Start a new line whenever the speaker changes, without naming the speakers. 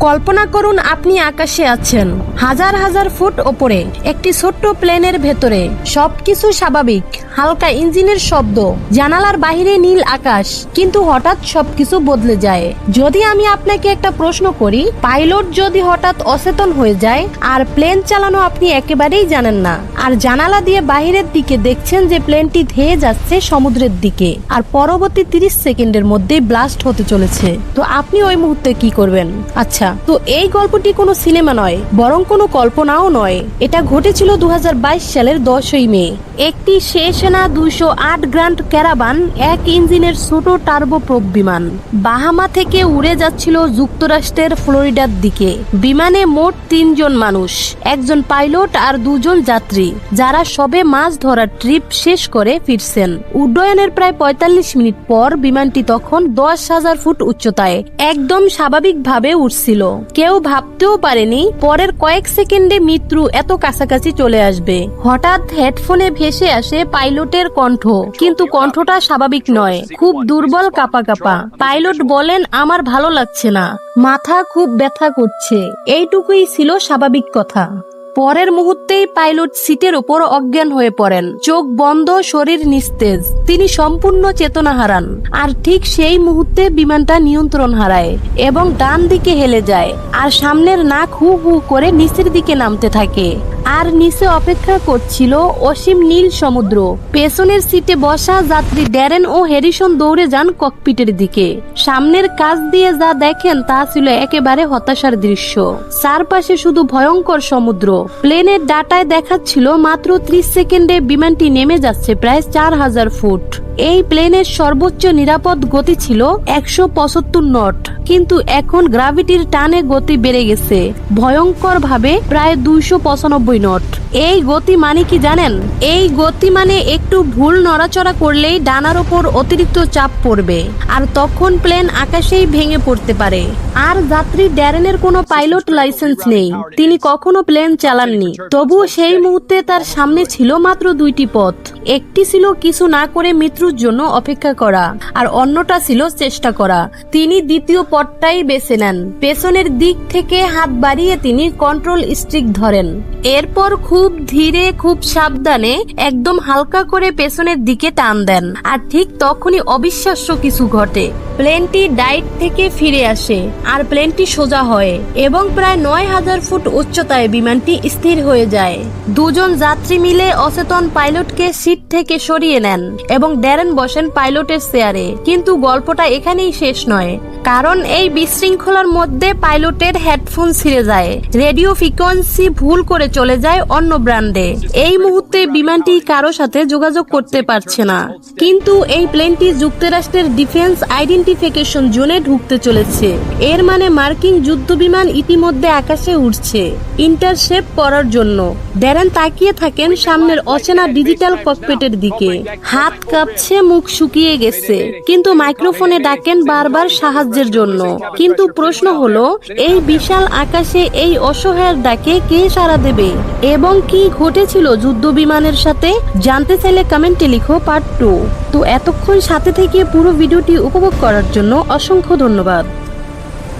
কল্পনা করুন আপনি আকাশে আছেন। হাজার হাজার ফুট ওপরে, একটি ছোট্ট প্লেনের ভেতরে। সবকিছু স্বাভাবিক, হালকা ইঞ্জিনের শব্দ। জানালার বাইরে নীল আকাশ, কিন্তু হঠাৎ সবকিছু বদলে যায়। যদি আমি আপনাকে একটা প্রশ্ন করি, পাইলট যদি হঠাৎ অচেতন হয়ে যায়, আর প্লেন চালানো আপনি একেবারেই জানেন না। আর জানালা দিয়ে বাইরের দিকে দেখছেন যে প্লেনটি ধেয়ে যাচ্ছে সমুদ্রের দিকে, আর পরবর্তী তিরিশ সেকেন্ডের মধ্যেই ব্লাস্ট হতে চলেছে। তো আপনি ওই মুহূর্তে কি করবেন? আচ্ছা তো এই গল্পটি কোনো সিনেমা নয়, বরং কোনো কল্পনাও নয়। এটা ঘটেছিল দু হাজার বাইশ সালের দশই মে। একটি শেষেনা দুইশো আট গ্রান্ড ক্যারাবান, এক ইঞ্জিনের ছোট টার্বোপ্রোপ বিমান। বাহামা থেকে উড়ে যাচ্ছিল যুক্তরাষ্ট্রের ফ্লোরিডার দিকে। বিমানে মোট তিনজন মানুষ, একজন পাইলট আর দুজন যাত্রী, যারা সবে মাছ ধরার ট্রিপ শেষ করে ফিরছেন। উড্ডয়নের প্রায় পঁয়তাল্লিশ মিনিট পর বিমানটি তখন দশ হাজার ফুট উচ্চতায় একদম স্বাভাবিকভাবে উঠছিল কেউ ভাবতেও পারেনি, পরের কয়েক সেকেন্ডে মৃত্যু এত কাছাকাছি চলে আসবে। হঠাৎ হেডফোনে ভেসে আসে পাইলটের কণ্ঠ। কিন্তু কণ্ঠটা স্বাভাবিক নয়, খুব দুর্বল কাপা কাপা পাইলট বলেন, আমার ভালো লাগছে না। মাথা খুব ব্যথা করছে। এইটুকুই ছিল স্বাভাবিক কথা। পরের মুহূর্তেই পাইলট সিটের উপর অজ্ঞান হয়ে পড়েন। চোখ বন্ধ, শরীর নিস্তেজ। তিনি সম্পূর্ণ চেতনা হারান। আর ঠিক সেই মুহূর্তে বিমানটা নিয়ন্ত্রণ হারায় এবং ডান দিকে হেলে যায়। আর সামনের নাক হু হু করে নিচের দিকে নামতে থাকে। আর নিচে অপেক্ষা করছিল অসীম নীল সমুদ্র। পেছনের সিটে বসা যাত্রী ড্যারেন ও হ্যারিসন দৌড়ে যান ককপিটের দিকে। সামনের কাজ দিয়ে যা দেখেন তা ছিল একেবারে হতাশার দৃশ্য। চারপাশে শুধু ভয়ঙ্কর সমুদ্র। প্লেনের ডাটায় দেখাচ্ছিল মাত্র ত্রিশ সেকেন্ডে বিমানটি নেমে যাচ্ছে প্রায় চার হাজার ফুট। এই প্লেনের সর্বোচ্চ নিরাপদ গতি ছিল একশো পঁচাত্তর নট। কিন্তু এখন গ্রাভিটির টানে গতি বেড়ে গেছে। ভয়ঙ্কর ভাবে প্রায় দুইশো পঁচানব্বই নট। এই গতি মানে কি জানেন? এই গতি মানে একটু ভুল নড়াচড়া করলেই ডানার ওপর অতিরিক্ত চাপ পড়বে। আর তখন প্লেন আকাশেই ভেঙে পড়তে পারে। আর যাত্রী ড্যারেনের কোনো পাইলট লাইসেন্স নেই। তিনি কখনো প্লেন চালাননি। তবুও সেই মুহূর্তে তার সামনে ছিল মাত্র দুইটি পথ। একটি ছিল কিছু না করে মৃত্যুর জন্য অপেক্ষা করা, আর অন্যটা ছিল চেষ্টা করা। তিনি দ্বিতীয় পথটাই বেছে নেন। পেছনের দিক থেকে হাত বাড়িয়ে তিনি কন্ট্রোল স্টিক ধরেন। এরপর খুব ধীরে, খুব সাবধানে একদম হালকা করে পেছনের দিকে টান দেন, আর ঠিক তখনই অবিশ্বাস্য কিছু ঘটে। প্লেনটি ডাইট থেকে ফিরে আসে, আর প্লেনটি সোজা হয়, এবং প্রায় নয় হাজার ফুট উচ্চতায় বিমানটি স্থির হয়ে যায়। দুজন যাত্রী মিলে অচেতন পাইলটকে সিট থেকে সরিয়ে নেন, এবং ড্যারেন বসেন পাইলটের চেয়ারে। কিন্তু গল্পটা এখানেই শেষ নয়। কারণ এই বিশৃঙ্খলার মধ্যে পাইলটের হেডফোন ছিঁড়ে যায়। রেডিও ফ্রিকোয়েন্সি ভুল করে চলে যায় অন্য ব্র্যান্ডে। এই মুহূর্তে বিমানটি কারও সাথে যোগাযোগ করতে পারছে না। কিন্তু এই প্লেনটি যুক্তরাষ্ট্রের ডিফেন্স আইডেন্টিফিকেশন জোনে ঢুকতে চলেছে। এর মানে মার্কিন যুদ্ধ বিমান ইতিমধ্যে আকাশে উঠছে ইন্টারশেপ করার জন্য। ড্যারেন তাকিয়ে থাকেন সামনের অচেনা ডিজিটাল ককপেটের দিকে। হাত কাঁপছে মুখ শুকিয়ে গেছে। কিন্তু মাইক্রোফোনে ডাকেন বারবার সাহায্যের জন্য। কিন্তু প্রশ্ন হলো, এই বিশাল আকাশে এই অসহায়ের ডাকে কে সাড়া দেবে? এবং কি ঘটেছিল যুদ্ধ বিমানের সাথে? জানতে চাইলে কমেন্টে লিখো পার্ট টু। তো এতক্ষণ সাথে থেকে পুরো ভিডিওটি উপভোগ করার জন্য অসংখ্য ধন্যবাদ।